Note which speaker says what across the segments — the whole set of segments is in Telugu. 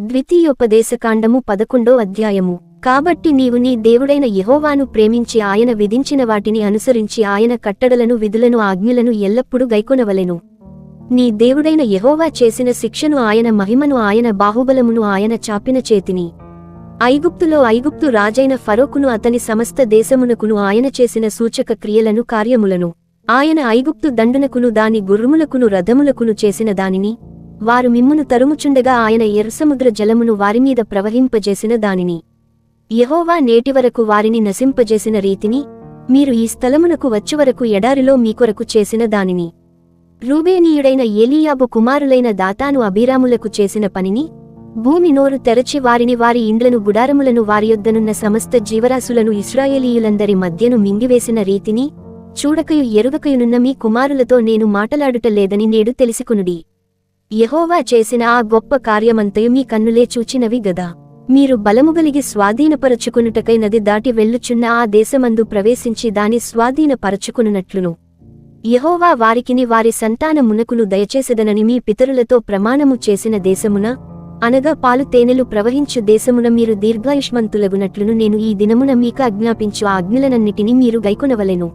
Speaker 1: ద్వితీయోపదేశకాండము పదకొండో అధ్యాయము. కాబట్టి నీవు నీ దేవుడైన యహోవాను ప్రేమించి ఆయన విధించిన వాటిని అనుసరించి ఆయన కట్టడలను విధులను ఆజ్ఞలను ఎల్లప్పుడూ గైకొనవలెను. నీ దేవుడైన యహోవా చేసిన శిక్షను ఆయన మహిమను ఆయన బాహుబలమును ఆయన చాపిన చేతిని. ఐగుప్తులో ఐగుప్తు రాజైన ఫరోకును అతని సమస్త దేశమునకును ఆయన చేసిన సూచక క్రియలను కార్యములను. ఆయన ఐగుప్తు దండునకును దాని గుర్రములకును రథములకును చేసిన దానిని వారు మిమ్మును తరుముచుండగా ఆయన ఎర్రసముద్ర జలమును వారిమీద ప్రవహింపజేసిన దానిని. యహోవా నేటివరకు వారిని నశింపజేసిన రీతిని మీరు ఈ స్థలమునకు వచ్చువరకు ఎడారిలో మీకొరకు చేసిన దానిని. రూబేనీయుడైన ఏలియాబు కుమారులైన దాతాను అభిరాములకు చేసిన పనిని భూమి నోరు తెరచి వారిని వారి ఇండ్లను గుడారములను వారి యొద్దనున్న సమస్త జీవరాశులను ఇస్రాయేలీయులందరి మధ్యను మింగివేసిన రీతిని చూడకయు ఎరుగకయునున్న మీ కుమారులతో నేను మాటలాడుట లేదని నేడు తెలుసుకునుడి. యహోవా చేసిన ఆ గొప్ప కార్యమంతయు మీ కన్నులే చూచినవి గదా. మీరు బలముగలిగి స్వాధీనపరచుకునుటకై నది దాటి వెళ్ళుచున్న ఆ దేశమందు ప్రవేశించి దాని స్వాధీనపరచుకునున్నట్లును. యహోవా వారికిని వారి సంతానమునకును దయచేసదనని మీ పితరులతో ప్రమాణము చేసిన దేశమున అనగా పాలు తేనెలు ప్రవహించు దేశమున మీరు దీర్ఘాయుష్మంతులగునట్లును నేను ఈ దినమున మీకు ఆజ్ఞాపించు ఆ ఆజ్ఞలనన్నిటినీ మీరు గైకొనవలెను.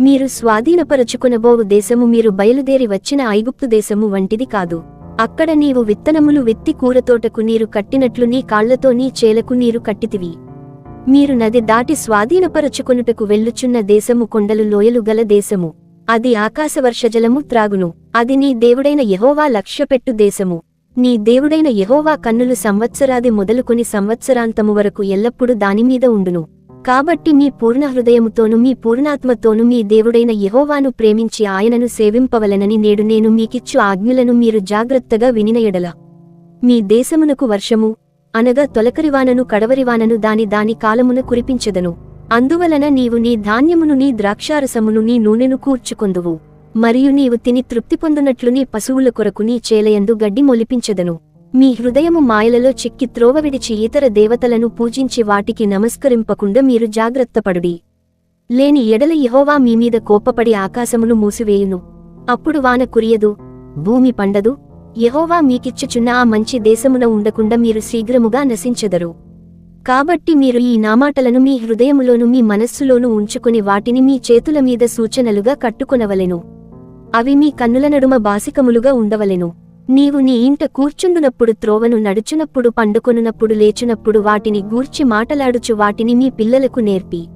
Speaker 1: మీరు స్వాధీనపరచుకునబో దేశము మీరు బయలుదేరి వచ్చిన ఐగుప్తు దేశము వంటిది కాదు. అక్కడ నీవు విత్తనములు విత్తి కూరతోటకు నీరు కట్టినట్లు నీ కాళ్ళతో నీ చేలకు నీరు కట్టితివి. మీరు నది దాటి స్వాధీనపరచుకొనుటకు వెళ్ళుచున్న దేశము కొండలు లోయలు గల దేశము. అది ఆకాశవర్షజలము త్రాగును. అది నీ దేవుడైన యహోవా లక్ష్యపెట్టు దేశము. నీ దేవుడైన యహోవా కన్నులు సంవత్సరాది మొదలుకొని సంవత్సరాంతము వరకు ఎల్లప్పుడూ దానిమీద ఉండును. కాబట్టి మీ పూర్ణ హృదయముతోను మీ పూర్ణాత్మతోను మీ దేవుడైన యహోవాను ప్రేమించి ఆయనను సేవింపవలెనని నేడు నేను మీకిచ్చు ఆజ్ఞలను మీరు జాగ్రత్తగా వినినయడల మీ దేశమునకు వర్షము అనగా తొలకరివానను కడవరివానను దాని దాని కాలమున కురిపించెదను. అందువలన నీవు నీ ధాన్యమును నీ ద్రాక్షారసమును నీ నూనెను కూర్చుకొందువు. మరియు నీవు తిని తృప్తి పొందునట్లు నీ పశువుల కొరకు నీ చేలయందు గడ్డి మొలిపించెదను. మీ హృదయము మాయలలో చిక్కి త్రోవ విడిచి ఇతర దేవతలను పూజించి వాటికి నమస్కరింపకుండా మీరు జాగ్రత్తపడుడి. లేని ఎడల యెహోవా మీమీద కోపపడి ఆకాశమును మూసివేయును. అప్పుడు వాన కురియదు భూమి పండదు. యహోవా మీకిచ్చుచున్న ఆ మంచి దేశమున ఉండకుండా మీరు శీఘ్రముగా నశించెదరు. కాబట్టి మీరు ఈ నామాటలను మీ హృదయములోను మీ మనస్సులోనూ ఉంచుకుని వాటిని మీ చేతుల మీద సూచనలుగా కట్టుకొనవలెను. అవి మీ కన్నుల నడుమ బాసికములుగా ఉండవలెను. నీవు నీ ఇంట కూర్చుండునప్పుడు త్రోవను నడుచునప్పుడు పండుకొనునప్పుడు లేచునప్పుడు వాటిని గూర్చి మాటలాడుచు వాటిని మీ పిల్లలకు నేర్పి.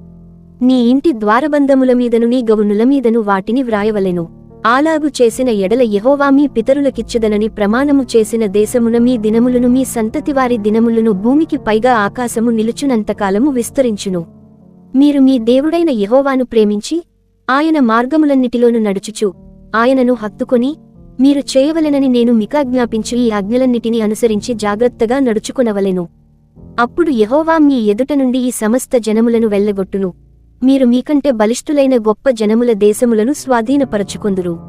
Speaker 1: నీ ఇంటి ద్వారబంధముల మీదను నీ గవునుల మీదను వాటిని వ్రాయవలెను. ఆలాగు చేసిన ఎడల యహోవా మీ పితరులకిచ్చదనని ప్రమాణము చేసిన దేశమున మీ దినములను మీ సంతతివారి దినములను భూమికి పైగా ఆకాశము నిలుచునంతకాలము విస్తరించును. మీరు మీ దేవుడైన యహోవాను ప్రేమించి ఆయన మార్గములన్నిటిలోను నడుచుచు ఆయనను హత్తుకొని మీరు చేయవలెనని నేను మికాజ్ఞాపించు ఈ ఆజ్ఞలన్నిటినీ అనుసరించి జాగ్రత్తగా నడుచుకునవలెను. అప్పుడు యహోవా మీ ఎదుట నుండి ఈ సమస్త జనములను వెళ్ళగొట్టును. మీరు మీకంటే బలిష్ఠులైన గొప్ప జనముల దేశములను స్వాధీనపరచుకొందురు.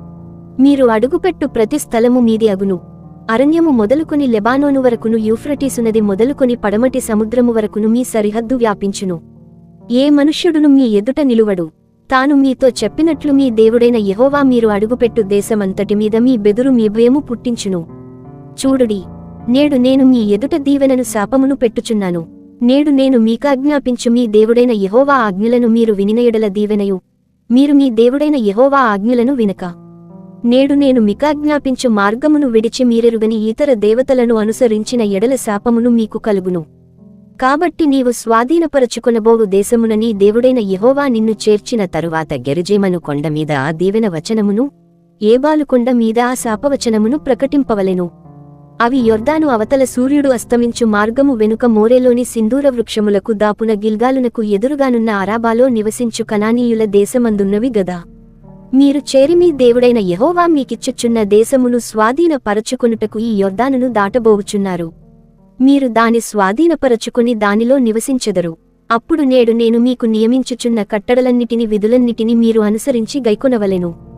Speaker 1: మీరు అడుగుపెట్టు ప్రతి స్థలము మీది అగును. అరణ్యము మొదలుకొని లెబానోను వరకును యూఫ్రటీసునది మొదలుకొని పడమటి సముద్రము వరకును మీ సరిహద్దు వ్యాపించును. ఏ మనుష్యుడును మీ ఎదుట నిలువడు. తాను మీతో చెప్పినట్లు మీ దేవుడైన యహోవా మీరు అడుగుపెట్టు దేశమంతటి మీద మీ బెదురు మీ భయము పుట్టించును. చూడుడి నేడు నేను మీ ఎదుట దీవెనను శాపమును పెట్టుచున్నాను. నేడు నేను మీకాజ్ఞాపించు మీ దేవుడైన యహోవా ఆజ్ఞలను మీరు వినినయడల దీవెనయు. మీరు మీ దేవుడైన యహోవా ఆజ్ఞలను వినక. నేడు నేను మికాజ్ఞాపించు మార్గమును విడిచి మీరెరుగని ఇతర దేవతలను అనుసరించిన ఎడల శాపమును మీకు కలుగును. కాబట్టి నీవు స్వాధీనపరచుకొనబోవు దేశముననీ దేవుడైన యహోవా నిన్ను చేర్చిన తరువాత గెరుజేమను కొండమీద ఆ దీవెన వచనమును ఏబాలుకొండ మీద ఆ శాపవచనమును ప్రకటింపవలెను. అవి యొర్దాను అవతల సూర్యుడు అస్తమించు మార్గము వెనుక మోరేలోని సింధూర వృక్షములకు దాపున గిల్గాలునకు ఎదురుగానున్న అరాబాలో నివసించు కనానీయుల దేశమందున్నవి గదా. మీరు చేరి మీ దేవుడైన యహోవా మీకిచ్చుచున్న దేశమును స్వాధీనపరచుకొనుటకు ఈ యొర్దానును దాటబోవుచున్నారు మీరు దాని స్వాధీనపరచుకుని దానిలో నివసించెదరు. అప్పుడు నేడు నేను మీకు నియమించుచున్న కట్టడలన్నిటిని విధులన్నిటిని మీరు అనుసరించి గైకొనవలెను.